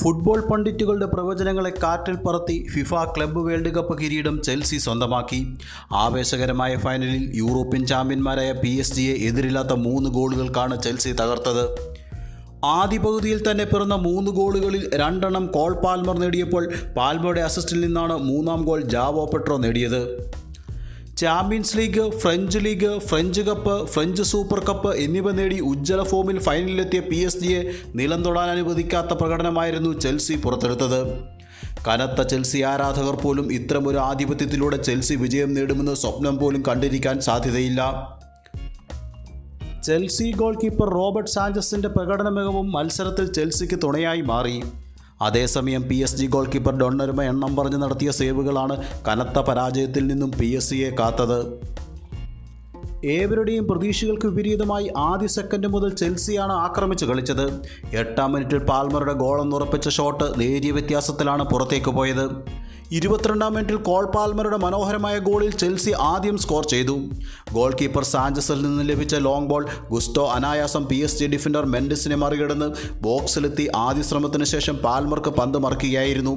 Football പണ്ഡിറ്റുകളുടെ പ്രവചനങ്ങളെ കാറ്റിൽ പറത്തി ഫിഫ ക്ലബ്ബ് വേൾഡ് കപ്പ് കിരീടം ചെൽസി സ്വന്തമാക്കി. ആവേശകരമായ ഫൈനലിൽ യൂറോപ്യൻ ചാമ്പ്യന്മാരായ പി എസ് ജിയെ എതിരില്ലാത്ത മൂന്ന് ഗോളുകൾക്കാണ് ചെൽസി തകർത്തത്. ആദ്യ പകുതിയിൽ തന്നെ പിറന്ന മൂന്ന് ഗോളുകളിൽ രണ്ടെണ്ണം കോൾ പാൽമർ നേടിയപ്പോൾ പാൽമറുടെ അസിസ്റ്റിൽ നിന്നാണ് മൂന്നാം ഗോൾ ജാവോ പെട്രോ നേടിയത്. Champions league French league French cup French super cup എന്നിവ നേടി ഉജ്ജ്വല ഫോമിൽ ഫൈനലിലെത്തിയ പി എസ് ജിയെ നിലം തൊടാൻ അനുവദിക്കാത്ത പ്രകടനമായിരുന്നു ചെൽസി പുറത്തെടുത്തത്. കനത്ത ചെൽസി ആരാധകർ പോലും ഇത്തരമൊരു ആധിപത്യത്തിലൂടെ ചെൽസി വിജയം നേടുമെന്ന് സ്വപ്നം പോലും കണ്ടിരിക്കാൻ സാധ്യതയില്ല. ചെൽസി ഗോൾ കീപ്പർ റോബർട്ട് സാഞ്ചസിന്റെ പ്രകടന മികവും മത്സരത്തിൽ ചെൽസിക്ക് തുണയായി മാറി. അതേസമയം P S G goalkeeper Donnarumma എണ്ണം പറഞ്ഞ് നടത്തിയ സേവുകളാണ് കനത്ത പരാജയത്തിൽ നിന്നും പി എസ് സിയെ കാത്തത്. ഏവരുടെയും പ്രതീക്ഷകൾക്ക് വിപരീതമായി ആദ്യ സെക്കൻഡ് മുതൽ ചെൽസിയാണ് ആക്രമിച്ച് കളിച്ചത്. എട്ടാം മിനിറ്റിൽ പാൽമറുടെ ഗോളെന്നുറപ്പിച്ച ഷോട്ട് നേരിയ വ്യത്യാസത്തിലാണ് പുറത്തേക്ക് പോയത്. ഇരുപത്തിരണ്ടാം മിനിറ്റിൽ കോൾ പാൽമറുടെ മനോഹരമായ ഗോളിൽ ചെൽസി ആദ്യം സ്കോർ ചെയ്തു. ഗോൾ കീപ്പർ സാഞ്ചസിൽ നിന്ന് ലഭിച്ച ലോങ് ബോൾ ഗുസ്റ്റോ അനായാസം പി എസ് ജി ഡിഫൻഡർ മെൻഡിസിനെ മറികടന്ന് ബോക്സിലെത്തി ആദ്യ ശ്രമത്തിന് ശേഷം പാൽമർക്ക് പന്ത് മറിക്കുകയായിരുന്നു.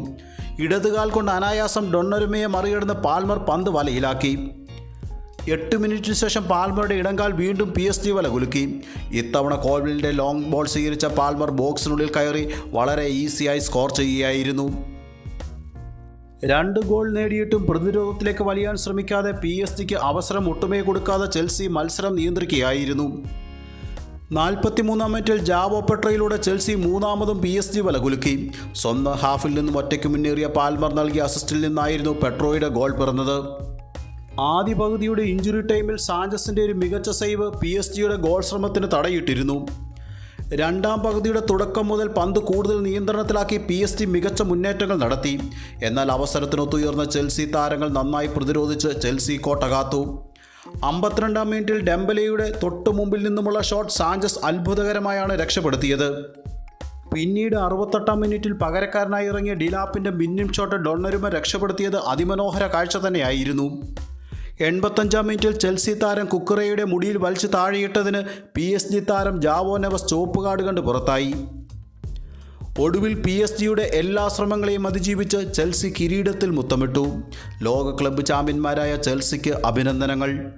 ഇടതുകാൽ കൊണ്ട് അനായാസം ഡൊണ്ണരുമയെ മറികടന്ന് പാൽമർ പന്ത് വലയിലാക്കി. എട്ട് മിനിറ്റിന് ശേഷം പാൽമറുടെ ഇടങ്കാൽ വീണ്ടും പി എസ് ജി വല കുലുക്കി. ഇത്തവണ കോൾവിലിന്റെ ലോങ് ബോൾ സ്വീകരിച്ച പാൽമർ ബോക്സിനുള്ളിൽ കയറി വളരെ ഈസിയായി സ്കോർ ചെയ്യുകയായിരുന്നു. രണ്ട് ഗോൾ നേടിയിട്ടും പ്രതിരോധത്തിലേക്ക് വലിയാൻ ശ്രമിക്കാതെ പി എസ് ജിക്ക് അവസരം ഒട്ടുമേ കൊടുക്കാതെ ചെൽസി മത്സരം നിയന്ത്രിക്കുകയായിരുന്നു. നാൽപ്പത്തിമൂന്നാം മിനിറ്റിൽ ജാവോ പെട്രയിലൂടെ ചെൽസി മൂന്നാമതും പി എസ് ജി വല കുലുക്കി. സ്വന്തം ഹാഫിൽ നിന്നും ഒറ്റയ്ക്ക് മുന്നേറിയ പാൽമർ നൽകിയ അസിസ്റ്റിൽ നിന്നായിരുന്നു പെട്രോയുടെ ഗോൾ പിറന്നത്. ആദ്യ പകുതിയുടെ ഇഞ്ചുറി ടൈമിൽ സാഞ്ചസിന്റെ ഒരു മികച്ച സേവ് പി എസ് ജിയുടെ ഗോൾ ശ്രമത്തിന് തടയിട്ടിരുന്നു. രണ്ടാം പകുതിയുടെ തുടക്കം മുതൽ പന്ത് കൂടുതൽ നിയന്ത്രണത്തിലാക്കി പി എസ് ടി മികച്ച മുന്നേറ്റങ്ങൾ നടത്തി. എന്നാൽ അവസരത്തിനൊത്തുയർന്ന ചെൽസി താരങ്ങൾ നന്നായി പ്രതിരോധിച്ച് ചെൽസി കോട്ട കാത്തു. അമ്പത്തിരണ്ടാം മിനിറ്റിൽ ഡെംബലയുടെ തൊട്ടു മുമ്പിൽ നിന്നുമുള്ള ഷോട്ട് സാഞ്ചസ് അത്ഭുതകരമായാണ് രക്ഷപ്പെടുത്തിയത്. പിന്നീട് അറുപത്തെട്ടാം മിനിറ്റിൽ പകരക്കാരനായി ഇറങ്ങിയ ഡിലാപ്പിന്റെ മിന്നും ഷോട്ട് ഡൊണ്ണരുമ രക്ഷപ്പെടുത്തിയത് അതിമനോഹര കാഴ്ച തന്നെയായിരുന്നു. എൺപത്തഞ്ചാം മിനിറ്റിൽ ചെൽസി താരം കുക്കറയുടെ മുടിയിൽ വലിച്ചു താഴെയിട്ടതിന് പി എസ് ജി താരം ജാവോ നെവസ് ചുവപ്പ് കാർഡ് കണ്ട് പുറത്തായി. ഒടുവിൽ പി എസ് ജിയുടെ എല്ലാ ശ്രമങ്ങളെയും അതിജീവിച്ച് ചെൽസി കിരീടത്തിൽ മുത്തമിട്ടു. ലോക ക്ലബ്ബ് ചാമ്പ്യന്മാരായ ചെൽസിക്ക് അഭിനന്ദനങ്ങൾ.